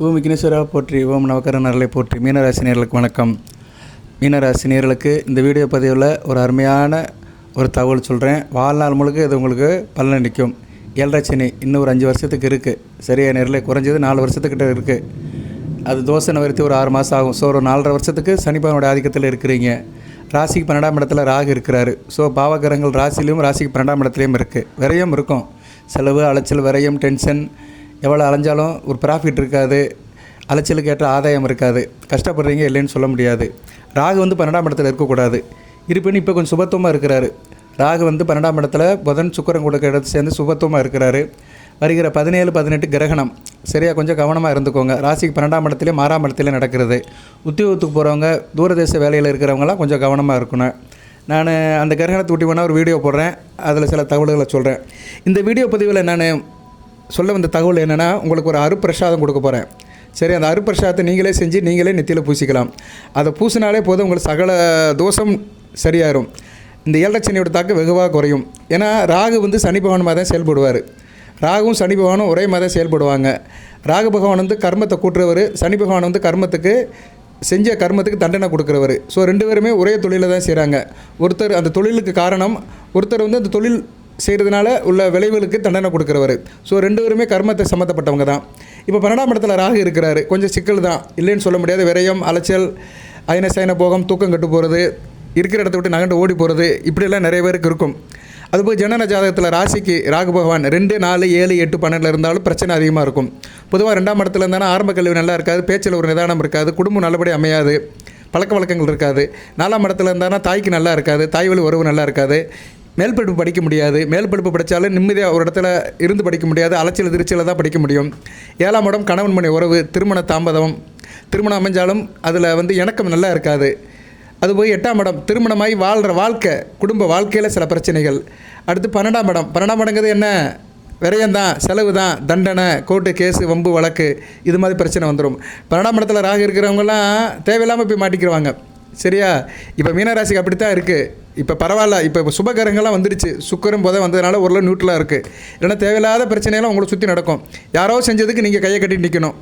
ஓம் விக்னேஸ்வரா போற்றி ஓம் நவக்கர நரலை போற்றி. மீனராசி நேர்களுக்கு வணக்கம். மீனராசி நேர்களுக்கு இந்த வீடியோ பதிவில் ஒரு அருமையான ஒரு தகவல் சொல்கிறேன் வாழ்நாள் முழுக்க இது உங்களுக்கு பலனளிக்கும். ஏழரை சனி இன்னும் ஒரு அஞ்சு வருஷத்துக்கு இருக்குது சரியா நேரில் குறைஞ்சது நாலு வருஷத்துக்கிட்ட இருக்குது அது தோசை நிவர்த்தி ஒரு ஆறு மாதம் ஆகும். ஸோ ஒரு நாலரை வருஷத்துக்கு சனிப்பவனோட ஆதிக்கத்தில் இருக்கிறீங்க. ராசிக்கு பன்னெண்டாம் இடத்துல ராகு இருக்கிறாரு. ஸோ பாவகரங்கள் ராசிலையும் ராசிக்கு பன்னெண்டாம் இடத்துலையும் இருக்குது விரையும் இருக்கும். செலவு அலைச்சல் விரையும் டென்ஷன் எவ்வளோ அலைஞ்சாலும் ஒரு ப்ராஃபிட் இருக்காது. அலைச்சலுக்கு ஏற்ற ஆதாயம் இருக்காது. கஷ்டப்படுறீங்க இல்லைன்னு சொல்ல முடியாது. ராகு வந்து பன்னெண்டாம் இடத்துல இருக்கக்கூடாது. இருப்பினும் இப்போ கொஞ்சம் சுபத்துவமாக இருக்கிறாரு. ராகு வந்து பன்னெண்டாம் இடத்துல புதன் சுக்கரன் கொடுக்க இடத்து சேர்ந்து சுபத்துவமாக இருக்கிறாரு. வருகிற பதினேழு பதினெட்டு கிரகணம் சரியா கொஞ்சம் கவனமாக இருந்துக்கோங்க. ராசிக்கு பன்னெண்டாம் இடத்துல மாறாம் இடத்துல நடக்கிறது. உத்தியோகத்துக்கு போகிறவங்க தூரதேச வேலையில் இருக்கிறவங்களாம் கொஞ்சம் கவனமாக இருக்கணும். நான் அந்த கிரகணத்தை விட்டி வேணால் ஒரு வீடியோ போடுறேன். அதில் சில தகவல்களை சொல்கிறேன் இந்த வீடியோ பதிவில் நான் சொல்ல வந்த தகவல் என்னென்னா உங்களுக்கு ஒரு அருப்பிரசாதம் கொடுக்க போகிறேன் சரி அந்த அருப்பிரசாதத்தை நீங்களே செஞ்சு நீங்களே நெத்தியில் பூசிக்கலாம். அதை பூசினாலே போதும் உங்களுக்கு சகல தோஷம் சரியாயிரும். இந்த ஏழரை சனியோட தாக்கம் வெகுவாக குறையும். ஏன்னா ராகு வந்து சனி பகவான் தான் செயல்படுவார். ராகுவும் சனி பகவானும் ஒரே மாதிரி செயல்படுவாங்க. ராகு பகவான் வந்து கர்மத்தை கூட்டுறவர் சனி பகவான் வந்து கர்மத்துக்கு செஞ்ச கர்மத்துக்கு தண்டனை கொடுக்குறவர். ஸோ ரெண்டு பேருமே ஒரே தொழிலில் தான் செய்கிறாங்க ஒருத்தர் அந்த தொழிலுக்கு காரணம் ஒருத்தர் வந்து அந்த தொழில் செய்கிறதுனால உள்ள விளைவுகளுக்கு தண்டனை கொடுக்குறவர். ஸோ ரெண்டு பேருமே கர்மத்தை சம்மந்தப்பட்டவங்க தான். இப்போ பன்னெண்டாம் இடத்துல ராகு இருக்கிறாரு. கொஞ்சம் சிக்கல் தான். இல்லைன்னு சொல்ல முடியாது. விரயம் அலைச்சல் அயன சயன போகம் தூக்கம் கட்டு போகிறது இருக்கிற இடத்த விட்டு நகண்டு ஓடி போகிறது இப்படியெல்லாம் நிறைய பேருக்கு இருக்கும். அதுபோல் ஜனன ஜாதகத்தில் ராசிக்கு ராகு பகவான் ரெண்டு நாலு ஏழு எட்டு பன்னெண்டில் இருந்தாலும் பிரச்சனை அதிகமாக இருக்கும். பொதுவாக ரெண்டாம் இடத்துல இருந்தாலும் ஆரம்ப கல்வி நல்லா இருக்காது பேச்சில் ஒரு நிதானம் இருக்காது குடும்பம் நல்லபடி அமையாது பழக்க வழக்கங்கள் இருக்காது. நாலாம் இடத்துல இருந்தாலும் தாய்க்கு நல்லா இருக்காது தாய் வழி உறவு நல்லா இருக்காது. மேல் படிப்பு படிக்க முடியாது மேல் படிப்பு படித்தாலும் நிம்மதியாக ஒரு இடத்துல இருந்து படிக்க முடியாது அலைச்சல் திருச்சியில் தான் படிக்க முடியும். ஏழாம் இடம் கணவன் மணி உறவு திருமண தாமதம் திருமணம் அமைஞ்சாலும் அதில் வந்து இணக்கம் நல்லா இருக்காது. அது போய் எட்டாம் இடம் திருமணமாகி வாழ்கிற வாழ்க்கை குடும்ப வாழ்க்கையில் சில பிரச்சனைகள். அடுத்து பன்னெண்டாம் இடம். பன்னெண்டாம் இடங்கிறது என்ன? விரயம்தான் செலவு தான் தண்டனை கோர்ட்டு கேஸு வம்பு வழக்கு இது மாதிரி பிரச்சனை வந்துடும் பன்னெண்டாம் இடத்துல ராகு இருக்கிறவங்கலாம் தேவையில்லாமல் போய் மாட்டிக்கிடுவாங்க சரியா? இப்போ மீனராசிக்கு அப்படி தான் இருக்குது இப்போ பரவாயில்ல. இப்போ இப்போ சுபகரங்கள்லாம் வந்துடுச்சு சுக்கரம் புதை வந்ததுனால ஓரளவு நியூட்ரலாக இருக்குது இல்லைன்னா தேவையில்லாத பிரச்சனையெல்லாம் உங்களை சுற்றி நடக்கும். யாரோ செஞ்சதுக்கு நீங்கள் கையை கட்டி நிற்கணும்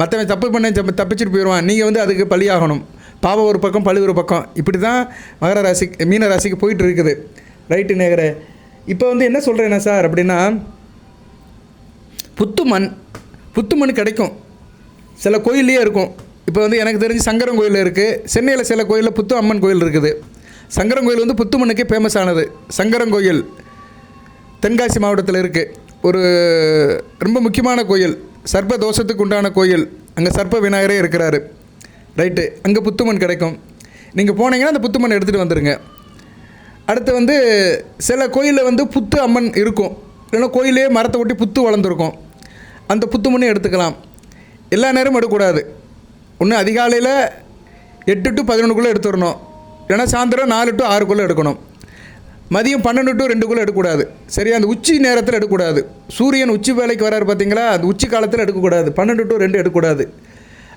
மற்றவன் தப்பு பண்ண தப்பிச்சுட்டு போயிடுவான். நீங்கள் வந்து அதுக்கு பலியாகணும். பாவம் ஒரு பக்கம் பழு ஒரு பக்கம். இப்படி தான் மகர ராசி மீன ராசிக்கு போயிட்டு இருக்குது ரைட்டு நேகரே? இப்போ வந்து என்ன சொல்கிறேன்னா சார் அப்படின்னா புத்து மண் புத்து மண் கிடைக்கும். சில கோயில்லையே இருக்கும். இப்போ வந்து எனக்கு தெரிஞ்சு சங்கரன் கோயில் இருக்குது சென்னையில் சில கோயிலில் புத்து அம்மன் கோயில் இருக்குது. சங்கரன் கோயில் வந்து புத்து மண்ணுக்கே ஃபேமஸ் ஆனது. சங்கரன் கோயில் தென்காசி மாவட்டத்தில் இருக்குது ஒரு ரொம்ப முக்கியமான கோயில். சர்ப்ப தோஷத்துக்கு உண்டான கோயில். அங்கே சர்ப்ப விநாயகரே இருக்கிறாரு. ரைட்டு அங்கே புத்துமண் கிடைக்கும். நீங்கள் போனீங்கன்னா அந்த புத்துமண் எடுத்துகிட்டு வந்துடுங்க அடுத்து வந்து சில கோயிலில் வந்து புத்து அம்மன் இருக்கும். இல்லைன்னா கோயிலே மரத்தை ஒட்டி புத்து வளர்ந்துருக்கும். அந்த புத்து எடுத்துக்கலாம். எல்லா நேரமும் எடுக்கக்கூடாது. ஒன்று அதிகாலையில் எட்டு டு பதினொன்றுக்குள்ளே எடுத்துடணும். இல்லைன்னா சாயந்தரம் நாலு டு ஆறுக்குள்ளே எடுக்கணும். மதியம் பன்னெண்டு டு ரெண்டுக்குள்ளே எடுக்கக்கூடாது. சரியா? அந்த உச்சி நேரத்தில் எடுக்கக்கூடாது. சூரியன் உச்சி வேலைக்கு வராரு பார்த்தீங்களா அந்த உச்சி காலத்தில் எடுக்கக்கூடாது. பன்னெண்டு டு ரெண்டு எடுக்கக்கூடாது.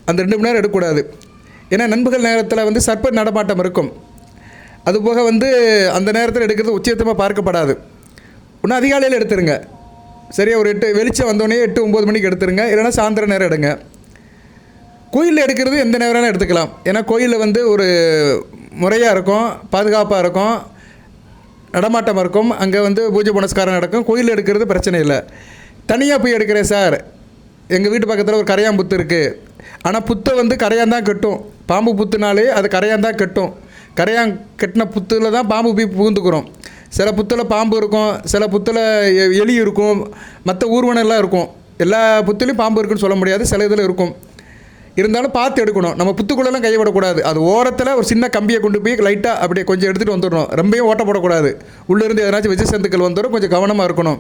அந்த ரெண்டு மணி நேரம் எடுக்கக்கூடாது. ஏன்னா நண்பகல் நேரத்தில் வந்து சர்ப்ப நடமாட்டம் இருக்கும். அதுபோக வந்து அந்த நேரத்தில் எடுக்கிறது உச்சியத்தமாக பார்க்கப்படாது. ஒன்று அதிகாலையில் எடுத்துருங்க. சரியா ஒரு எட்டு வெளிச்சம் வந்தோடனே எட்டு ஒம்பது மணிக்கு எடுத்துருங்க. இல்லைன்னா சாயந்தரம் நேரம் எடுங்க. கோயிலில் எடுக்கிறது எந்த நேரம் வேணாலும் எடுத்துக்கலாம். ஏன்னா கோயிலில் வந்து ஒரு முறையாக இருக்கும் பாதுகாப்பாக இருக்கும் நடமாட்டம் இருக்கும் அங்கே வந்து பூஜை புனஸ்காரம் நடக்கும். கோயிலில் எடுக்கிறது பிரச்சனை இல்லை. தனியாக போய் எடுக்கிறேன் சார். எங்கள் வீட்டு பக்கத்தில் ஒரு கரையான் புத்து இருக்குது ஆனால் புத்தை வந்து கரையான் தான் கட்டும். பாம்பு புத்துனாலே அது கரையான் தான் கட்டும். கரையான் கட்டின புத்தில் தான் பாம்பு போய் புகுந்துக்கிறோம். சில புத்தில் பாம்பு இருக்கும் சில புத்தில் எலி இருக்கும் மற்ற ஊர்வனம் எல்லாம் இருக்கும். எல்லா புத்துலேயும் பாம்பு இருக்குன்னு சொல்ல முடியாது சில இதில் இருக்கும். இருந்தாலும் பார்த்து எடுக்கணும். நம்ம புத்துக்குள்ளெல்லாம் கைவிடக்கூடாது. விடக்கூடாது அது ஓரத்தில் ஒரு சின்ன கம்பியை கொண்டு போய் லைட்டாக அப்படியே கொஞ்சம் எடுத்துகிட்டு வந்துடணும். ரொம்பவும் ஓட்ட போடக்கூடாது உள்ளேருந்து எதனாச்சும் விஜய் சந்துக்கள் வந்துடும் கொஞ்சம் கவனமாக இருக்கணும்.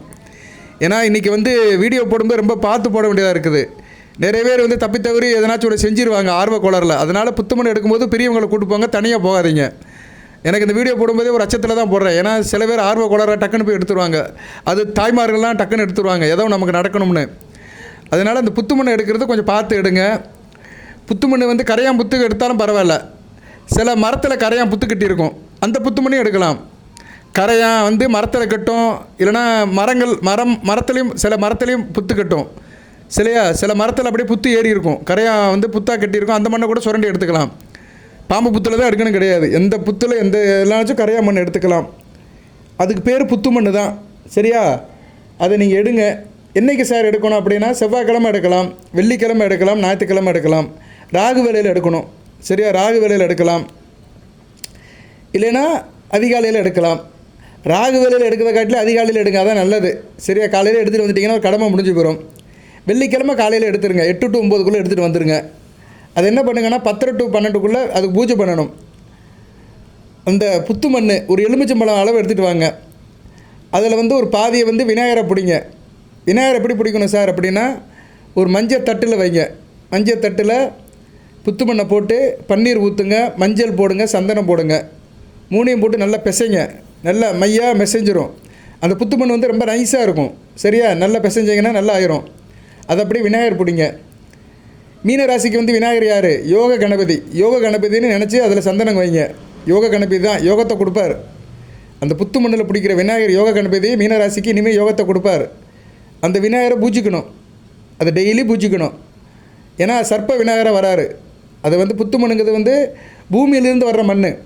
ஏன்னா இன்றைக்கி வந்து வீடியோ போடும்போது ரொம்ப பார்த்து போட வேண்டியதாக இருக்குது. நிறைய பேர் வந்து தப்பி தவறி எதனாச்சும் ஒன்று செஞ்சிருவாங்க ஆர்வ கோளரில் அதனால் புத்துமணி எடுக்கும்போது பெரியவங்களை கூட்டு போங்க தனியாக போகாதீங்க. எனக்கு இந்த வீடியோ போடும்போதே ஒரு அச்சத்தில் தான் போடுறேன். ஏன்னா சில பேர் ஆர்வ கோளராக டக்குன்னு போய் எடுத்துருவாங்க. அது தாய்மார்கள்லாம் டக்குன்னு எடுத்துருவாங்க. ஏதோ நமக்கு நடக்கணும்னு. அதனால் அந்த புத்துமண்ணை எடுக்கிறது கொஞ்சம் பார்த்து எடுங்க. புத்துமண்ணு வந்து கரையான் புத்து எடுத்தாலும் பரவாயில்ல. சில மரத்தில் கரையான் புத்து கட்டியிருக்கும். அந்த புத்துமணியும் எடுக்கலாம். கரையான் வந்து மரத்தில் கட்டும். இல்லைன்னா மரங்கள் மரம் மரத்துலேயும் சில மரத்துலேயும் புத்து கட்டும். சிலையா? சில மரத்தில் அப்படியே புத்து ஏறி இருக்கும். கரையாக வந்து புத்தாக கட்டியிருக்கும். அந்த மண்ணை கூட சுரண்டி எடுத்துக்கலாம். பாம்பு புத்தில் தான் எடுக்கணும் கிடையாது. எந்த புத்தில் எந்த எல்லாச்சும் கரையா மண் எடுத்துக்கலாம். அதுக்கு பேர் புத்து மண் தான். சரியா? அதை நீங்கள் எடுங்க. என்றைக்கு சார் எடுக்கணும் அப்படின்னா செவ்வாய்க்கிழமை எடுக்கலாம். வெள்ளிக்கிழமை எடுக்கலாம். ஞாயிற்றுக்கிழமை எடுக்கலாம். ராகு வேலையில் எடுக்கணும். சரியா? ராகு வேலையில் எடுக்கலாம். இல்லைன்னா அதிகாலையில் எடுக்கலாம். ராகு வேலையில் எடுக்கிறத காட்டிலும் அதிகாலையில் எடுங்க. அதான் நல்லது. சரியா? காலையில் எடுத்துகிட்டு வந்துட்டிங்கன்னா ஒரு கடமை முடிஞ்சு போயிடும் வெள்ளிக்கிழமை காலையில் எடுத்துருங்க. எட்டு டு ஒம்போதுக்குள்ளே எடுத்துகிட்டு வந்துடுங்க அது என்ன பண்ணுங்கன்னா பத்தரை டு பன்னெண்டுக்குள்ளே அதுக்கு பூஜை பண்ணணும். அந்த புத்து மண் ஒரு எலுமிச்சம்பழம் அளவு எடுத்துகிட்டு வாங்க. அதில் வந்து ஒரு பாதியை வந்து விநாயகரை பிடிங்க. விநாயகர் எப்படி பிடிக்கணும் சார் அப்படின்னா ஒரு மஞ்சள் தட்டில் வைங்க. மஞ்சள் தட்டில் புத்து மண்ணை போட்டு பன்னீர் ஊற்றுங்க மஞ்சள் போடுங்க சந்தனம் போடுங்க. மூணையும் போட்டு நல்லா பிசைங்க. நல்லா மையாக மெசஞ்சிரும். அந்த புத்து மண் வந்து ரொம்ப நைஸாக இருக்கும். சரியா? நல்லா பிசைஞ்சிங்கன்னா நல்லா ஆயிரும். அதை அப்படியே விநாயகர் பிடிங்க. மீன ராசிக்கு வந்து விநாயகர் யார்? யோக கணபதி. யோக கணபதின்னு நினச்சி அதில் சந்தனம் வைங்க. யோக கணபதி தான் யோகத்தை கொடுப்பார். அந்த புத்து மண்ணில் பிடிக்கிற விநாயகர் யோக கணபதி மீனராசிக்கு இனிமேல் யோகத்தை கொடுப்பார். அந்த விநாயகரை பூஜிக்கணும். அதை டெய்லி பூஜிக்கணும். ஏன்னா சர்ப்ப விநாயகராக வராரு. அது வந்து புத்து மண்ணுங்கிறது வந்து பூமியிலிருந்து வர்ற மண்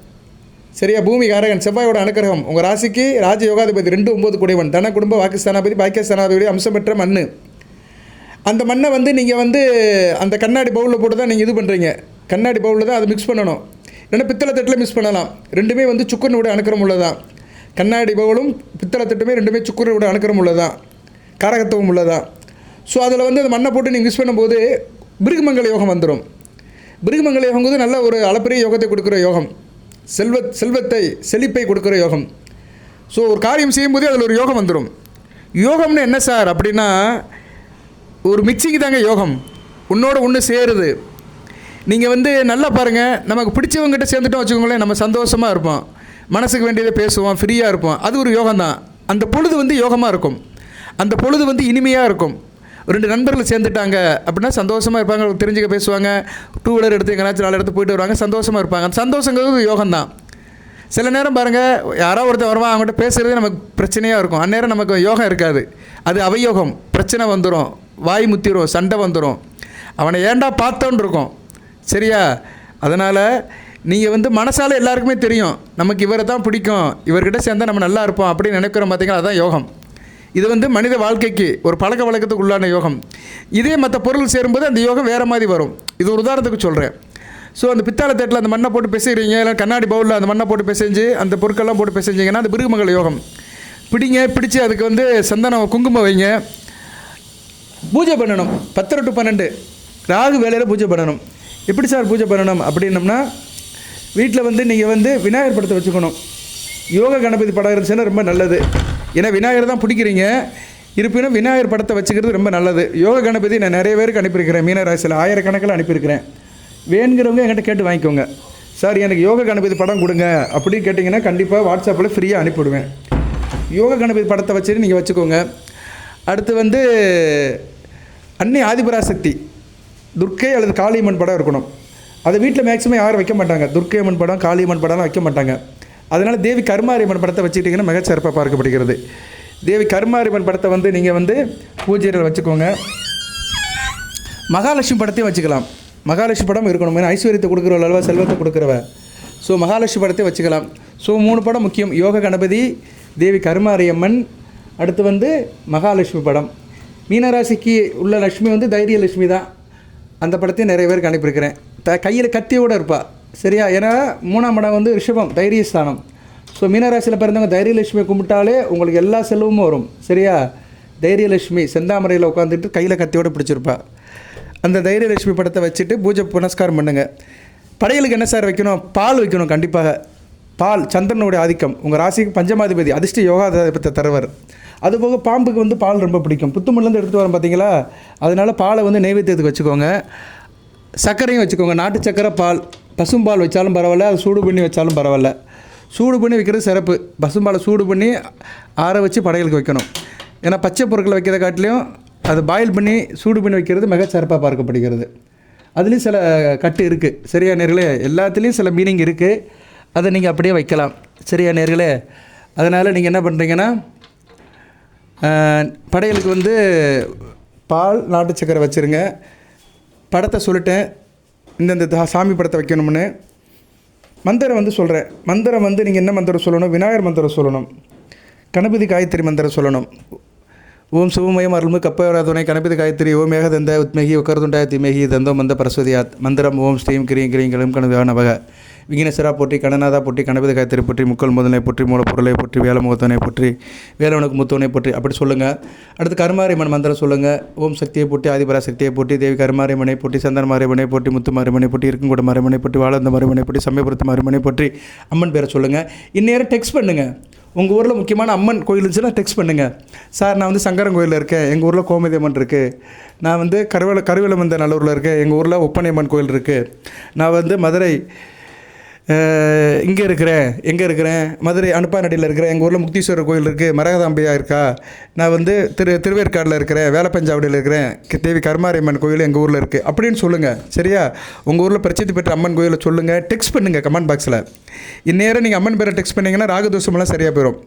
சரியா? பூமி காரகன் செவ்வாயோட அனுக்கிரகம். உங்கள் ராசிக்கு ராஜ யோகாதிபதி ரெண்டு ஒம்பது குடைவன். தன குடும்ப வாக்குஸ்தானாபதி பாக்கியஸ்தானாபதி அம்சம் பெற்ற மண் அந்த மண்ணை வந்து நீங்கள் வந்து அந்த கண்ணாடி பவுலில் போட்டு தான் நீங்கள் இது பண்ணுறீங்க கண்ணாடி பவுலில் தான் அதை மிக்ஸ் பண்ணணும். இல்லைன்னா பித்தளை தட்டில் மிக்ஸ் பண்ணலாம். ரெண்டுமே வந்து சுக்கரனுடைய அணுக்கிறம் உள்ளதான் கண்ணாடி பவுலும் பித்தளை தட்டுமே ரெண்டுமே சுக்கரனுடைய அணுக்கிறம் உள்ளதான் காரகத்துவம் உள்ளதான் ஸோ அதில் வந்து அந்த மண்ணை போட்டு நீங்கள் மிக்ஸ் பண்ணும்போது பிருகுமங்கல யோகம் வந்துடும் பிருகுமங்கல யோகங்கிறது நல்ல ஒரு அளப்பரிய யோகத்தை கொடுக்குற யோகம். செல்வ செல்வத்தை செழிப்பை கொடுக்குற யோகம். ஸோ ஒரு காரியம் செய்யும்போதே அதில் ஒரு யோகம் வந்துடும் யோகம்னு என்ன சார்? அப்படின்னா ஒரு மிக்சிக்கு தாங்க யோகம். உன்னோட ஒன்று சேருது. நீங்கள் வந்து நல்லா பாருங்கள் நமக்கு பிடிச்சவங்ககிட்ட சேர்ந்துட்டோம் வச்சுக்கோங்களேன் நம்ம சந்தோஷமாக இருப்போம். மனசுக்கு வேண்டியதை பேசுவோம் ஃப்ரீயாக இருப்போம். அது ஒரு யோகம் தான். அந்த பொழுது வந்து யோகமாக இருக்கும். அந்த பொழுது வந்து இனிமையாக இருக்கும். ரெண்டு நண்பர்கள் சேர்ந்துட்டாங்க அப்படின்னா சந்தோஷமாக இருப்பாங்க. தெரிஞ்சுக்க பேசுவாங்க. டூ வீலர் எடுத்து எங்கேனாச்சும் நாலு இடத்து போயிட்டு வருவாங்க. சந்தோஷமாக இருப்பாங்க. அந்த சந்தோஷங்கிறது யோகம் தான். சில நேரம் பாருங்கள் யாரோ ஒருத்தர் வருவான். அவங்ககிட்ட பேசுகிறதே நமக்கு பிரச்சனையாக இருக்கும். அந்நேரம் நமக்கு யோகம் இருக்காது. அது அவயோகம். பிரச்சனை வந்துடும் வாய் முத்திரும் சண்டை வந்துடும் அவனை ஏன்டா பார்த்தோன்னு இருக்கும். சரியா? அதனால் நீங்கள் வந்து மனசால் எல்லாருக்குமே தெரியும். நமக்கு இவரை தான் பிடிக்கும். இவர்கிட்ட சேர்ந்தால் நம்ம நல்லா இருப்போம் அப்படின்னு நினைக்கிறோம் பார்த்தீங்களா அதுதான் யோகம். இது வந்து மனித வாழ்க்கைக்கு ஒரு பழக்க வழக்கத்துக்கு உள்ளான யோகம். இதே மற்ற பொருள் சேரும்போது அந்த யோகம் வேறு மாதிரி வரும். இது ஒரு உதாரணத்துக்கு சொல்கிறேன் ஸோ அந்த பித்தாள தேட்டில் அந்த மண்ணை போட்டு பிசைகிறீங்க இல்லை கண்ணாடி பவுலில் அந்த மண்ணை போட்டு பிசைஞ்சு அந்த பொருட்கள்லாம் போட்டு பிசைஞ்சிங்கன்னா அந்த பிருகுமங்கல யோகம். பிடிங்க பிடிச்சி அதுக்கு வந்து சந்தனம் குங்குமம் வைங்க. பூஜை பண்ணணும். பத்தரை டு பன்னெண்டு. ராகு வேலையில் பூஜை பண்ணணும். எப்படி சார் பூஜை பண்ணணும் அப்படின்னம்னா வீட்டில் வந்து நீங்கள் வந்து விநாயகர் படத்தை வச்சுக்கணும். யோக கணபதி படம் இருந்துச்சுன்னா ரொம்ப நல்லது. ஏன்னா விநாயகர் தான் பிடிக்கிறீங்க. இருப்பினும் விநாயகர் படத்தை வச்சுக்கிறது ரொம்ப நல்லது. யோக கணபதி நான் நிறைய பேருக்கு அனுப்பியிருக்கிறேன். மீனராசியில் ஆயிரக்கணக்கில் அனுப்பியிருக்கிறேன். வேணுங்கிறவங்க என்கிட்ட கேட்டு வாங்கிக்கோங்க. சார் எனக்கு யோக கணபதி படம் கொடுங்க. அப்படின்னு கேட்டிங்கன்னா கண்டிப்பாக வாட்ஸ்அப்பில் ஃப்ரீயாக அனுப்பிவிடுவேன். யோக கணபதி படத்தை வச்சுட்டு நீங்கள் வச்சுக்கோங்க. அடுத்து வந்து அன்னை ஆதிபராசக்தி. துர்க்கை அல்லது காளியம்மன் படம் இருக்கணும். அதை வீட்டில் மேக்ஸிமம் யாரும் வைக்க மாட்டாங்க. துர்க்கை அம்மன் படம் காளியம்மன் படம்லாம் வைக்க மாட்டாங்க. அதனால் தேவி கருமாரியம்மன் படத்தை வச்சுக்கிட்டிங்கன்னா மிகச்சிறப்பாக பார்க்கப்படுகிறது. தேவி கருமாரியம்மன் படத்தை வந்து நீங்கள் வந்து பூஜையில் வச்சுக்கோங்க. மகாலட்சுமி படத்தையும் வச்சுக்கலாம். மகாலட்சுமி படம் இருக்கணும். ஏன்னா ஐஸ்வர்யத்தை கொடுக்குறவள் அல்லவா செல்வத்தை கொடுக்குறவ. ஸோ மகாலட்சுமி படத்தையும் வச்சுக்கலாம். ஸோ மூணு படம் முக்கியம். யோக கணபதி தேவி கருமாரியம்மன் அடுத்து வந்து மகாலட்சுமி படம். மீனராசிக்கு உள்ள லட்சுமி வந்து தைரிய லட்சுமி தான். அந்த படத்தையும் நிறைய பேருக்கு அனுப்பியிருக்கிறேன். த கையில் கத்தியோடு இருப்பாள் சரியா? ஏன்னா மூணாம் இடம் வந்து ரிஷபம் தைரியஸ்தானம். ஸோ மீனராசியில் பிறந்தவங்க தைரியலட்சுமியை கும்பிட்டாலே உங்களுக்கு எல்லா செல்வமும் வரும். சரியா? தைரியலட்சுமி செந்தாமரையில் உட்காந்துட்டு கையில் கத்தியோடு பிடிச்சிருப்பா. அந்த தைரியலட்சுமி படத்தை வச்சுட்டு பூஜை புனஸ்காரம் பண்ணுங்கள் படையலுக்கு என்ன சார் வைக்கணும்? பால் வைக்கணும் கண்டிப்பாக. பால் சந்திரனுடைய ஆதிக்கம். உங்கள் ராசிக்கு பஞ்சமாதிபதி அதிர்ஷ்ட யோகாதிபத்தை தருவர். அதுபோக பாம்புக்கு வந்து பால் ரொம்ப பிடிக்கும். புத்துமல்லேருந்து எடுத்துகிட்டு வரோம் பார்த்தீங்களா? அதனால பாலை வந்து நைவேத்தியத்துக்கு வச்சுக்கோங்க. சர்க்கரையும் வச்சுக்கோங்க. நாட்டு சர்க்கரை பால் பசும்பால் வச்சாலும் பரவாயில்ல அது சூடு பண்ணி வச்சாலும் பரவாயில்ல. சூடு பண்ணி வைக்கிறது சிறப்பு. பசும்பாலை சூடு பண்ணி ஆற வச்சு படையலுக்கு வைக்கணும். ஏன்னா பச்சை பொருட்களை வைக்கிறத காட்டிலையும் அதை பாயில் பண்ணி சூடு பண்ணி வைக்கிறது மிக சிறப்பாக பார்க்கப்படுகிறது. அதுலேயும் சில கட்டு இருக்குது சரியா நேர்களே? எல்லாத்துலேயும் சில மீனிங் இருக்குது அதை நீங்கள் அப்படியே வைக்கலாம். சரியா நேர்களே? அதனால் நீங்கள் என்ன பண்ணுறீங்கன்னா படையலுக்கு வந்து பால் நாட்டு சக்கரை வச்சுருங்க. படத்தை சொல்லிட்டேன். இந்தந்த தா- சாமி படத்தை வைக்கணும்னு. மந்திரம் வந்து சொல்கிறேன் மந்திரம் வந்து நீங்கள் என்ன மந்திரம் சொல்லணும்? விநாயகர் மந்திரம் சொல்லணும். கணபதி காயத்ரி மந்திரம் சொல்லணும். ஓம் சிவமயம் அருள்மு கப்பவராதுணை கணபதி காயத்ரி ஓம் ஏகதந்த உத்மேகி உக்கரதுண்டாய திமேகி தந்தோ மந்த பரஸ்வதி மந்திரம் ஓம் ஸ்ரீம் கிரீம் கிரீம் கிளம் கணவா நவக விக்னேஸ்வரா போற்றி கடநாதா போற்றி கணபதி திருப்பற்றி முக்கள் முக்கல் முதலை போற்றி மூலப்பொருளை போற்றி வேலமுகத்தனை போற்றி வேலவனுக்கு முத்தவனை போற்றி அப்படி சொல்லுங்கள் அடுத்து கருமாரியம்மன் மந்திரம் சொல்லுங்கள் ஓம் சக்தியை போட்டி ஆதிபரா சக்தியை போற்றி தேவி கருமாரியம்மனை போட்டி சந்தன மாரியம்மனை போட்டி முத்து மாரியம்மனை போட்டி இருக்குங்கூட மாரியம்மனை போட்டி வாழந்த மாரியம்மனை போட்டி சமயபுரத்து மாரியம்மனை போற்றி அம்மன் பேரை சொல்லுங்கள் இந்நேரம் டெக்ஸ்ட் பண்ணுங்கள் உங்கள் ஊரில் முக்கியமான அம்மன் கோயில் இருந்துச்சுன்னா டெக்ஸ்ட் பண்ணுங்கள் சார் நான் வந்து சங்கரன் கோயிலில் இருக்கேன். எங்கள் ஊரில் கோமதி அம்மன் இருக்குது நான் வந்து கருவேல கருவேலமந்த நல்லூரில் இருக்கேன். எங்கள் ஊரில் ஒப்பனை அம்மன் கோயில் இருக்குது நான் வந்து மதுரை இங்கே இருக்கிறேன் எங்கே இருக்கிறேன்? மதுரை அனுப்பாநடியில் இருக்கிறேன் எங்கள் ஊரில் முக்தீஸ்வரர் கோயில் இருக்குது மரகதாம்பியா இருக்கா? நான் வந்து திரு திருவேற்காடில் இருக்கிறேன் வேலப்பஞ்சாவடியில் இருக்கிறேன் தேவி கருமாரியம்மன் கோயில் எங்கள் ஊரில் இருக்குது அப்படின்னு சொல்லுங்கள் சரியா? உங்கள் ஊரில் பிரசித்தி பெற்ற அம்மன் கோயிலை சொல்லுங்கள் டெக்ஸ்ட் பண்ணுங்கள் கமெண்ட் பாக்ஸில் இந்நேரம் நீங்கள் அம்மன் பேரை டெக்ஸ்ட் பண்ணிங்கன்னா ராகதோஷமெல்லாம் சரியாக போயிடும்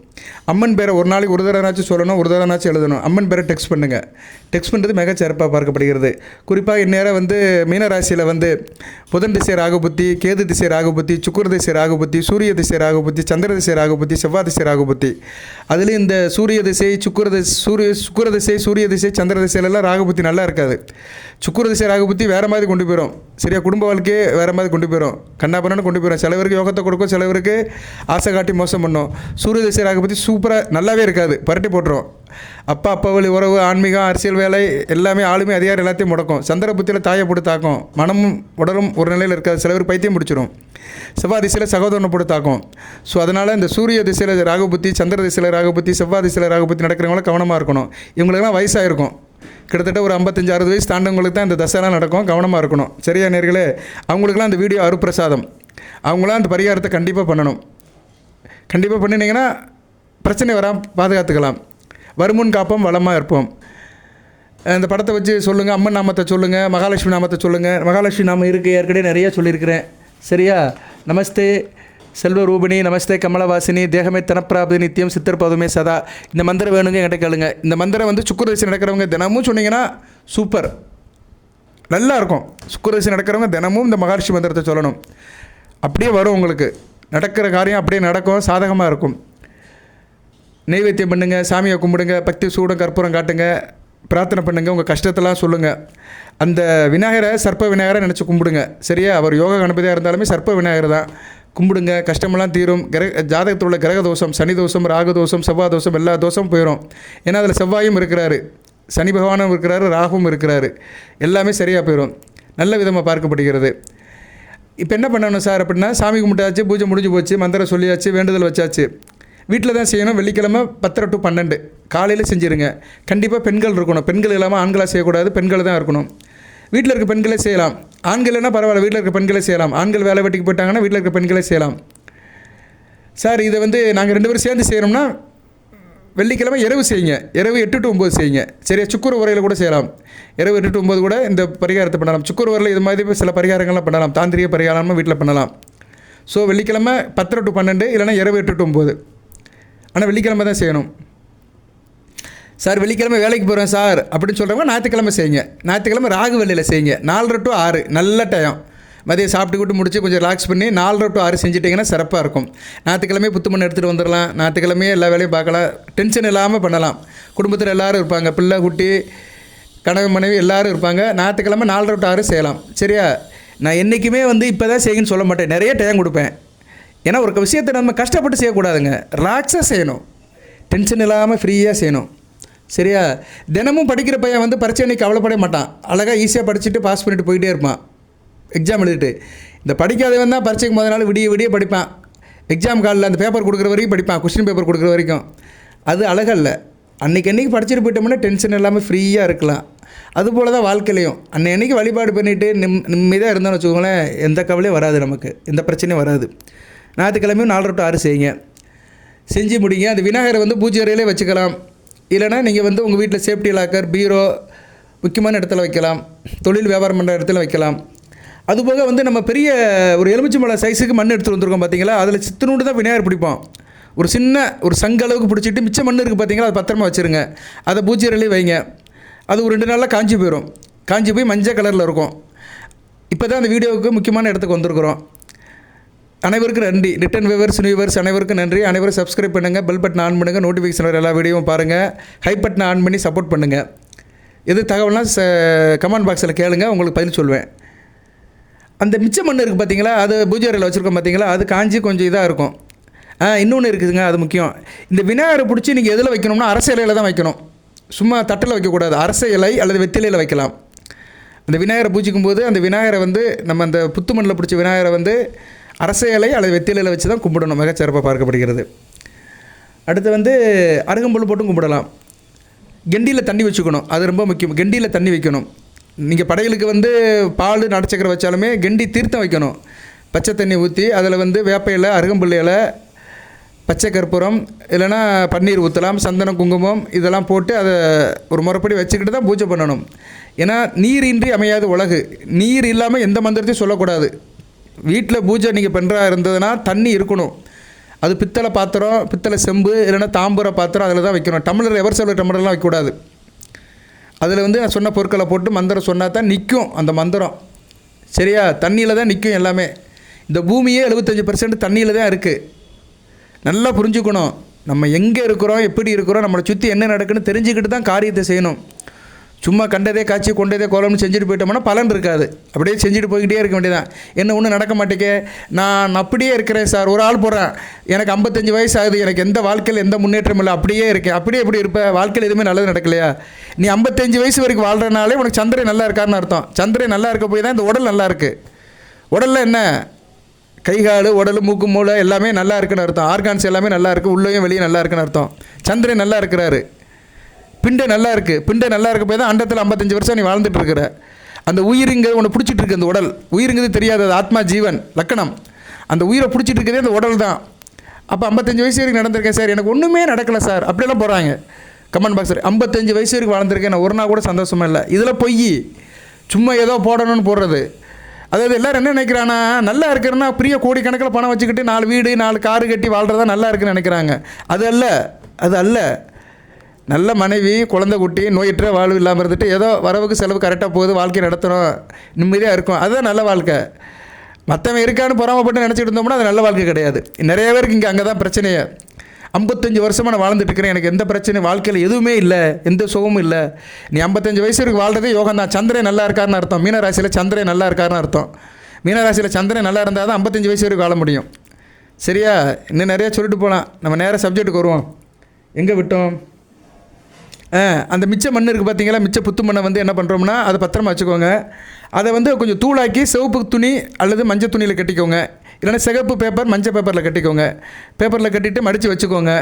அம்மன் பேரை ஒரு நாளைக்கு ஒரு தடவைனாச்சும் சொல்லணும் ஒரு தடவைனாச்சும் எழுதணும். அம்மன் பேரை டெக்ஸ்ட் பண்ணுங்கள் டெக்ஸ்ட் பண்ணுறது மிக சிறப்பாக பார்க்கப்படுகிறது. குறிப்பாக இந்நேரம் வந்து மீனராசியில் வந்து புதன் திசை ராகுபுத்தி கேது திசை ராகுபுத்தி சுக்கர திசை ராகுபுத்தி சூரிய திசை ராகுபுத்தி சந்திர திசை ராகுபுத்தி செவ்வாய் திசை ராகுபுத்தி அதில் இந்த சூரிய திசை சுக்கர திசை சூரிய சுக்கர திசை சூரிய திசை சந்திர திசையிலலாம் ராகுபத்தி நல்லா இருக்காது. சுக்குர திசை ராகுபத்தி வேறு மாதிரி கொண்டு போயிடும் சரியா? குடும்ப வாழ்க்கையே வேறு மாதிரி கொண்டு போயிடும் கண்ணாபண்ணு கொண்டு போயிடும் சிலவருக்கு யோகத்தை கொடுக்கும் சிலவருக்கு ஆசை காட்டி மோசம் பண்ணும். சூரிய திசை ராகுபத்தி சூப்பராக நல்லாவே இருக்காது. பரட்டி போட்டுரும். அப்பா அப்பா வழி உறவு ஆன்மீகம் அரசியல் வேலை எல்லாமே ஆளுமை அதிகாரம் எல்லாத்தையும் முடக்கும். சந்திர புத்தியில் தாயை போட்டு தாக்கும். மனமும் உடலும் ஒரு நிலையில் இருக்காது. சில பேர் பைத்தியம் பிடிச்சிரும். செவ்வாய் திசையில் சகோதரனை போட்டு தாக்கும். ஸோ அதனால் இந்த சூரிய திசையில் ராகுபுத்தி சந்திர திசையில் ராகுபுத்தி செவ்வாய் திசையில் ராகுபுத்தி நடக்கிறவங்கள கவனமாக இருக்கணும். இவங்களுக்கெல்லாம் வயசாயிருக்கும் கிட்டத்தட்ட ஒரு ஐம்பத்தஞ்சு அறுபது வயசு தாண்டவங்களுக்கு தான் இந்த தசைலாம் நடக்கும். கவனமாக இருக்கணும். சரியா நேர்களே? அவங்களுக்குலாம் அந்த வீடியோ அருப்பிரசாதம் அவங்களாம் அந்த பரிகாரத்தை கண்டிப்பாக பண்ணணும். கண்டிப்பாக பண்ணினீங்கன்னா பிரச்சனை வராமல் பாதுகாத்துக்கலாம். வருமுன் காப்போம் வளமாக இருப்போம். இந்த படத்தை வச்சு சொல்லுங்கள் அம்மன் நாமத்தை சொல்லுங்கள் மகாலட்சுமி நாமத்தை சொல்லுங்கள் மகாலட்சுமி நாமம் இருக்குது ஏற்கனவே நிறைய சொல்லியிருக்கிறேன். சரியா? நமஸ்தே செல்வ ரூபிணி நமஸ்தே கமலவாசினி தேகமே தனப்பிராபதி நித்தியம் சித்திரபதமே சதா. இந்த மந்திரம் வேணுங்க என்கிட்ட கேளுங்க. இந்த மந்திரம் வந்து சுக்குரதசி நடக்கிறவங்க தினமும் சொன்னீங்கன்னா சூப்பர். நல்லா இருக்கும். சுக்குரதசி நடக்கிறவங்க தினமும் இந்த மகாலட்சுமி மந்திரத்தை சொல்லணும். அப்படியே வரும் உங்களுக்கு. நடக்கிற காரியம் அப்படியே நடக்கும் சாதகமாக இருக்கும். நெய்வேத்தியம் பண்ணுங்க சாமியை கும்பிடுங்க பக்தி சூடம் கற்பூரம் காட்டுங்க பிரார்த்தனை பண்ணுங்க உங்கள் கஷ்டத்தெல்லாம் சொல்லுங்கள் அந்த விநாயகரை சர்ப்ப விநாயகரை நினச்சி கும்பிடுங்க. சரியா? அவர் யோக கணபதியாக இருந்தாலுமே சர்ப்ப விநாயகர் தான். கும்பிடுங்க கஷ்டமெல்லாம் தீரும். கிரக ஜாதகத்தில் உள்ள கிரக தோஷம் சனி தோஷம் ராகு தோஷம் செவ்வாய் தோஷம் எல்லா தோஷமும் போயிடும் ஏன்னா அதில் செவ்வாயும் இருக்கிறாரு. சனி பகவானும் இருக்கிறாரு ராகுவும் இருக்கிறாரு. எல்லாமே சரியாக போயிடும் நல்ல விதமாக பார்க்கப்படுகிறது. இப்போ என்ன பண்ணணும் சார் அப்படின்னா சாமி கும்பிட்டாச்சு பூஜை முடிஞ்சு போச்சு மந்திரம் சொல்லியாச்சு வேண்டுதல் வச்சாச்சு. வீட்டில் தான் செய்யணும். வெள்ளிக்கிழமை பத்தரை டு பன்னெண்டு. காலையில் செஞ்சுருங்க. கண்டிப்பாக பெண்கள் இருக்கணும். பெண்கள் இல்லாமல் ஆண்களாக செய்யக்கூடாது. பெண்கள் தான் இருக்கணும். வீட்டில் இருக்க பெண்களே செய்யலாம். ஆண்கள் பரவாயில்ல. வீட்டில் இருக்க பெண்களே செய்யலாம். ஆண்கள் வேலை வெட்டிக்கு போயிட்டாங்கன்னா வீட்டில் இருக்க பெண்களே செய்யலாம். சார் இதை வந்து நாங்கள் ரெண்டு பேரும் சேர்ந்து செய்கிறோம்னா வெள்ளிக்கிழமை இரவு செய்யுங்க. இரவு எட்டு டு ஒம்பது செய்யுங்க. சரியா? சுக்குர் உரையில் கூட செய்யலாம். இரவு எட்டு டு ஒம்பது கூட இந்த பரிகாரத்தை பண்ணலாம். சுக்குர் உரையில் இது மாதிரி சில பரிகாரங்கள்லாம் பண்ணலாம். தாந்திரிக பரிகாரமாக வீட்டில் பண்ணலாம். ஸோ வெள்ளிக்கிழமை பத்தரை டு பன்னெண்டு இல்லைன்னா இரவு எட்டு டு ஒம்பது ஆனால் வெள்ளிக்கிழமை தான் செய்யணும். சார் வெள்ளிக்கிழமை வேலைக்கு போகிறேன் சார் அப்படின்னு சொல்கிறவங்க ஞாயிற்றுக்கிழமை செய்யுங்க. ஞாயிற்றுக்கிழமை ராகு வெள்ளியில் செய்யுங்க. நாலரை டு ஆறு நல்ல டைம் மதியம் சாப்பிட்டு முடிச்சு கொஞ்சம் ரிலாக்ஸ் பண்ணி நாலரை டு ஆறு செஞ்சிட்டிங்கன்னா சிறப்பாக இருக்கும். ஞாயிற்றுக்கிழமை புத்துமண் எடுத்துகிட்டு வந்துடலாம். ஞாயிற்றுக்கிழமையே எல்லா வேலையும் பார்க்கலாம். டென்ஷன் இல்லாமல் பண்ணலாம். குடும்பத்தில் எல்லாரும் இருப்பாங்க. பிள்ளை குட்டி கணவன் மனைவி எல்லோரும் இருப்பாங்க. ஞாயிற்றுக்கிழமை நாலரை டு ஆறு செய்யலாம். சரியா? நான் என்றைக்குமே வந்து இப்போ தான் செய்யுன்னு சொல்ல மாட்டேன். நிறைய டைம் கொடுப்பேன். ஏன்னா ஒரு விஷயத்தை நம்ம கஷ்டப்பட்டு செய்யக்கூடாதுங்க. ரிலாக்ஸாக செய்யணும். டென்ஷன் இல்லாமல் ஃப்ரீயாக செய்யணும். சரியா? தினமும் படிக்கிற பையன் வந்து பரீட்சை அன்றைக்கி கவலைப்பட மாட்டான். அழகாக ஈஸியாக படிச்சுட்டு பாஸ் பண்ணிட்டு போயிட்டே இருப்பான். எக்ஸாம் எழுதிட்டு. இந்த படிக்காதவன் தான் பரீட்சைக்கு முதல் நாள் விடிய விடிய படிப்பான். எக்ஸாம் காலில் அந்த பேப்பர் கொடுக்குற வரைக்கும் படிப்பான். கொஸ்டின் பேப்பர் கொடுக்குற வரைக்கும். அது அழகல்ல. அன்னைக்கு அன்றைக்கி படிச்சுட்டு போயிட்டோம்னா டென்ஷன் இல்லாமல் ஃப்ரீயாக இருக்கலாம். அதுபோல் தான் வாழ்க்கையிலையும். அன்னை அன்னைக்கு வழிபாடு பண்ணிவிட்டு நிம் நிம்மதியாக இருந்தோம்னு வச்சுக்கோங்களேன் எந்த கவலையும் வராது நமக்கு. எந்த பிரச்சனையும் வராது. ஞாயிற்றுக்கிழமையும் நாலரை டு ஆறு செய்யுங்க. செஞ்சு முடிங்க. அந்த விநாயகரை வந்து பூஜை அறையிலே வச்சுக்கலாம். இல்லைனா நீங்கள் வந்து உங்கள் வீட்டில் சேஃப்டி லாக்கர் பீரோ முக்கியமான இடத்துல வைக்கலாம். தொழில் வியாபாரம் பண்ணுற இடத்துல வைக்கலாம். அதுபோக வந்து நம்ம பெரிய ஒரு எலுமிச்சம்பழம் சைஸுக்கு மண் எடுத்துகிட்டு வந்திருக்கோம் பார்த்தீங்களா அதில் சித்தனோண்டு தான் விநாயகர் பிடிப்போம். ஒரு சின்ன ஒரு சங்க அளவுக்கு பிடிச்சிட்டு மிச்ச மண் இருக்குது பார்த்தீங்களா அது பத்திரமா வச்சுருங்க. அதை பூஜை அறையிலே வைங்க. அது ஒரு ரெண்டு நாளில் காஞ்சி போயிடும் காஞ்சி போய் மஞ்சள் கலரில் இருக்கும். இப்போ தான் அந்த வீடியோவுக்கு முக்கியமான இடத்துக்கு வந்திருக்கிறோம். அனைவருக்கும் நன்றி. ரிட்டன் வியூவர்ஸ் நியூவர்ஸ் அனைவருக்கும் நன்றி. அனைவரும் சப்ஸ்கிரைப் பண்ணுங்கள் பெல் பட்டன் ஆன் பண்ணுங்கள் நோட்டிஃபிகேஷன் வர எல்லா வீடியோவும் பாருங்கள் ஹை பட்டன் ஆன் பண்ணி சப்போர்ட் பண்ணுங்கள் எது தகவல்னால் ச கமெண்ட் பாக்ஸில் கேளுங்க உங்களுக்கு பதில் சொல்லுவேன் அந்த மிச்ச மண் இருக்குது பார்த்தீங்களா அது பூஜை அறையில் வச்சுருக்கோம் பார்த்தீங்களா அது காஞ்சி கொஞ்சம் இதாக இருக்கும். ஆ இன்னொன்று இருக்குதுங்க அது முக்கியம். இந்த விநாயகரை பிடிச்சி நீங்கள் எதில் வைக்கணும்னா அரச இலையில் தான் வைக்கணும். சும்மா தட்டில் வைக்கக்கூடாது. அரச இலை அல்லது வெத்திலையில் வைக்கலாம். அந்த விநாயகரை பூஜிக்கும் போது அந்த விநாயகரை வந்து நம்ம அந்த புத்து மண்ணில் பிடிச்ச விநாயகரை வந்து அரச அல்லது வெத்திலையில் வச்சு தான் கும்பிடணும். மிகச்சிறப்பாக பார்க்கப்படுகிறது. அடுத்து வந்து அருகம்புல் போட்டும் கும்பிடலாம். கெண்டியில் தண்ணி வச்சுக்கணும். அது ரொம்ப முக்கியம். கெண்டியில் தண்ணி வைக்கணும். நீங்கள் படையலுக்கு வந்து பால் நடைச்சக்கரை வச்சாலுமே கெண்டி தீர்த்தம் வைக்கணும். பச்சை தண்ணி ஊற்றி அதில் வந்து வேப்ப இலை அருகம்புல் இலை பச்சை கற்பூரம் இல்லைன்னா பன்னீர் ஊற்றலாம் சந்தனம் குங்குமம் இதெல்லாம் போட்டு அதை ஒரு முறைப்படி வச்சுக்கிட்டு தான் பூஜை பண்ணணும். ஏன்னா நீரின்றி அமையாது உலகு. நீர் இல்லாமல் எந்த மந்திரத்தையும் சொல்லக்கூடாது. வீட்டில் பூஜை நீங்கள் பண்ணுறா இருந்ததுன்னா தண்ணி இருக்கணும். அது பித்தளை பாத்திரம் பித்தளை செம்பு இல்லைன்னா தாம்பூர பாத்திரம் அதில் தான் வைக்கணும். டம்ளர் எவர் செல்வர் டம்ளர்லாம் வைக்கக்கூடாது. அதில் வந்து நான் சொன்ன பொருட்களை போட்டு மந்திரம் சொன்னால் தான் நிற்கும் அந்த மந்திரம். சரியா? தண்ணியில் தான் நிற்கும் எல்லாமே. இந்த பூமியே எழுபத்தஞ்சி பர்சன்ட் தண்ணியில் தான் இருக்குது நல்லா புரிஞ்சுக்கணும். நம்ம எங்கே இருக்கிறோம் எப்படி இருக்கிறோம் நம்மளை சுற்றி என்ன நடக்குன்னு தெரிஞ்சுக்கிட்டு தான் காரியத்தை செய்யணும். சும்மா கண்டதே காய்ச்சி கொண்டதே கோலம்னு செஞ்சுட்டு போயிட்டோம்னா பலன் இருக்காது. அப்படியே செஞ்சுட்டு போய்கிட்டே இருக்க வேண்டியதான் என்ன ஒன்றும் நடக்க மாட்டேங்க நான் அப்படியே இருக்கிறேன் சார். ஒரு ஆள் போகிறேன் எனக்கு ஐம்பத்தஞ்சு வயசு ஆகுது. எனக்கு எந்த வாழ்க்கையில் எந்த முன்னேற்றம் இல்லை. அப்படியே இருக்கேன். அப்படியே எப்படி இருப்பேன் வாழ்க்கையில் எதுவுமே நல்லது நடக்கலையா? நீ ஐம்பத்தஞ்சு வயசு வரைக்கும் வாழ்கிறனாலே உனக்கு சந்திரன் நல்லா இருக்காருன்னு அர்த்தம். சந்திரன் நல்லா இருக்க போய் தான் இந்த உடல் நல்லா இருக்குது உடலில் என்ன? கை கால் உடல் மூக்கு மூளை எல்லாமே நல்லா இருக்குன்னு அர்த்தம். ஆர்கான்ஸ் எல்லாமே நல்லா இருக்குது உள்ளேயும் வெளியே நல்லா இருக்குன்னு அர்த்தம். சந்திரன் நல்லா இருக்கிறாரு. பிண்டை நல்லா இருக்குது பிண்டை நல்லா இருக்க போய் தான் அண்டத்தில் ஐம்பத்தஞ்சு வருஷம் நீ வாழ்ந்துட்டு இருக்கிற. அந்த உயிருங்க உன்னை பிடிச்சிட்டு இருக்கு அந்த உடல். உயிருங்கிறது தெரியாது அது ஆத்மா ஜீவன் லக்கணம். அந்த உயிரை பிடிச்சிட்டு இருக்கிறதே அந்த உடல் தான். அப்போ ஐம்பத்தஞ்சு வயசு வரைக்கும் நடந்திருக்கேன் சார். எனக்கு ஒன்றுமே நடக்கலை சார். அப்படியெல்லாம் போகிறாங்க கமெண்ட் பாக்ஸ் ஐம்பத்தஞ்சு வயசு வரைக்கும் வாழ்ந்திருக்கேன். நான் ஒரு நாள் கூட சந்தோஷமா இல்லை. இதில் பொய். சும்மா ஏதோ போடணும்னு போடுறது. அதாவது எல்லோரும் என்ன நினைக்கிறானா நல்லா இருக்கிறன்னா பிரிய கோடிக்கணக்கில் பணம் வச்சுக்கிட்டு நாலு வீடு நாலு காரு கட்டி வாழ்கிறதா நல்லா இருக்குன்னு நினைக்கிறாங்க. அது அல்ல. அது அல்ல. நல்ல மனைவி குழந்தை குட்டி நோயற்ற வாழ்வு இல்லாமல் இருந்துட்டு ஏதோ வரவுக்கு செலவு கரெக்டாக போகுது வாழ்க்கை நடத்தணும் நிம்மதியாக இருக்கும். அதுதான் நல்ல வாழ்க்கை. மற்றவன் இருக்கான்னு பொறாமப்பட்டு நினச்சிட்டு இருந்தோம்னா அது நல்ல வாழ்க்கை கிடையாது. நிறைய பேருக்கு இங்கே அங்கே தான் பிரச்சனையே. ஐம்பத்தஞ்சு வருஷமாக நான் வாழ்ந்துட்டு இருக்கிறேன். எனக்கு எந்த பிரச்சனையும் வாழ்க்கையில் எதுவுமே இல்லை. எந்த சுகமும் இல்லை. நீ ஐம்பத்தஞ்சு வயசு வரைக்கும் வாழ்றதே யோகம் தான். சந்திரன் நல்லா இருக்காருன்னு அர்த்தம். மீனராசியில் சந்திரன் நல்லா இருக்காருன்னு அர்த்தம். மீனராசியில் சந்திரன் நல்லா இருந்தால் தான் ஐம்பத்தஞ்சு வயசு வரைக்கும் வாழ முடியும். சரியா? இன்னும் நிறையா சொல்லிட்டு போகலாம் நம்ம நேராக சப்ஜெக்ட்டுக்கு வருவோம். எங்கே விட்டோம்? அந்த மிச்ச மண் இருக்குது பார்த்தீங்களா மிச்ச புத்து மண்ணை வந்து என்ன பண்ணுறோம்னா அதை பத்திரமா வச்சுக்கோங்க. அதை வந்து கொஞ்சம் தூளாக்கி சிவப்பு துணி அல்லது மஞ்சள் துணியில் கட்டிக்கோங்க. இல்லைன்னா சிகப்பு பேப்பர் மஞ்சள் பேப்பரில் கட்டிக்கோங்க. பேப்பரில் கட்டிட்டு மடித்து வச்சுக்கோங்க.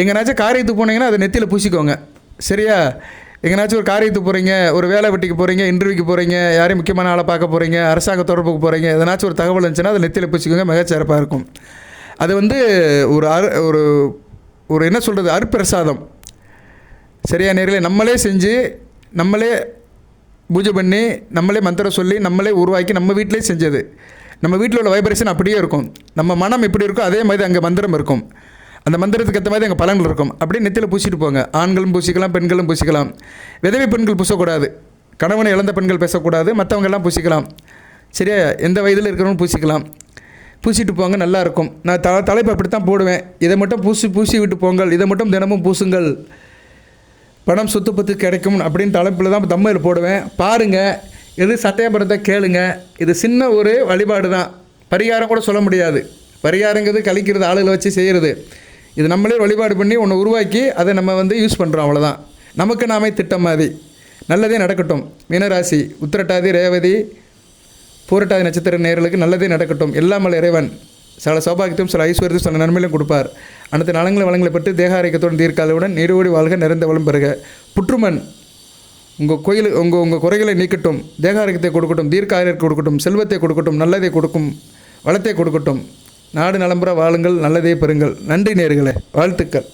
எங்கேனாச்சும் காரியத்துக்கு போனீங்கன்னா அதை நெத்தியில் பூசிக்கோங்க. சரியா? எங்கேனாச்சும் ஒரு காரியத்துக்கு போகிறீங்க ஒரு வேலை வெட்டிக்கு போகிறீங்க இன்டர்வியூக்கு போகிறீங்க யாரையும் முக்கியமான ஆளை பார்க்க போகிறீங்க அரசாங்க தொடர்புக்கு போகிறீங்க எதனாச்சும் ஒரு தகவல் இருந்துச்சுன்னா அதை நெத்தியில் பூச்சிக்கோங்க மிகச்சிறப்பாக இருக்கும். அது வந்து ஒரு அரு ஒரு ஒரு என்ன சொல்கிறது அருப்பிரசாதம். சரியா நேரில் நம்மளே செஞ்சு நம்மளே பூஜை பண்ணி நம்மளே மந்திரம் சொல்லி நம்மளே உருவாக்கி நம்ம வீட்டிலே செஞ்சது. நம்ம வீட்டில் உள்ள வைப்ரேஷன் அப்படியே இருக்கும். நம்ம மனம் எப்படி இருக்கோ அதே மாதிரி அங்கே மந்திரம் இருக்கும். அந்த மந்திரத்துக்கு ஏற்ற மாதிரி அங்கே பலன்கள் இருக்கும். அப்படியே நெத்தியில் பூசிட்டு போங்க. ஆண்களும் பூசிக்கலாம் பெண்களும் பூசிக்கலாம். விதவை பெண்கள் பூசக்கூடாது. கணவனை இழந்த பெண்கள் பேசக்கூடாது. மற்றவங்கெல்லாம் பூசிக்கலாம். சரியா? எந்த வயதில் இருக்கிறவங்க பூசிக்கலாம். பூசிட்டு போங்க நல்லாயிருக்கும் நான் த தலைப்பு அப்படி தான் போடுவேன். இதை மட்டும் பூசி பூசி விட்டு போங்கள். இதை மட்டும் தினமும் பூசுங்கள். பணம் சொத்து பத்து கிடைக்கும் அப்படின்னு தலைப்பில் தான் தம்மையில் போடுவேன். பாருங்கள் எது சட்டயபுரத்தை கேளுங்க. இது சின்ன ஒரு வழிபாடு தான். பரிகாரம் கூட சொல்ல முடியாது. பரிகாரங்கிறது கழிக்கிறது ஆளுகளை வச்சு செய்கிறது இது நம்மளே வழிபாடு பண்ணி ஒன்று உருவாக்கி அதை நம்ம வந்து யூஸ் பண்ணுறோம் அவ்வளோதான் நமக்கு நாமே திட்டம் மாதிரி. நல்லதே நடக்கட்டும். மீனராசி உத்திரட்டாதி ரேவதி பூரட்டாதி நட்சத்திர நேர்களுக்கு நல்லதே நடக்கட்டும். எல்லாமல் இறைவன். சில சௌபாகியத்தையும் சில ஐஸ்வர்யத்தையும் சில நன்மையிலும் கொடுப்பார். அனைத்து நலங்களை வளங்களை பெற்று தேக தீர்க்காதவுடன் நீரோடி வாழ்க நிறைந்த வளம் பெறுக. புற்றுமன் உங்கள் கோயில் உங்கள் உங்கள் குறைகளை நீக்கட்டும். தேக ஆரோக்கியத்தை கொடுக்கட்டும் தீர்க்க கொடுக்கட்டும் செல்வத்தை கொடுக்கட்டும் நல்லதை கொடுக்கும் வளத்தை கொடுக்கட்டும். நாடு நலம்புற வாழுங்கள் நல்லதே பெறுங்கள். நன்றி நேர்களே வாழ்த்துக்கள்.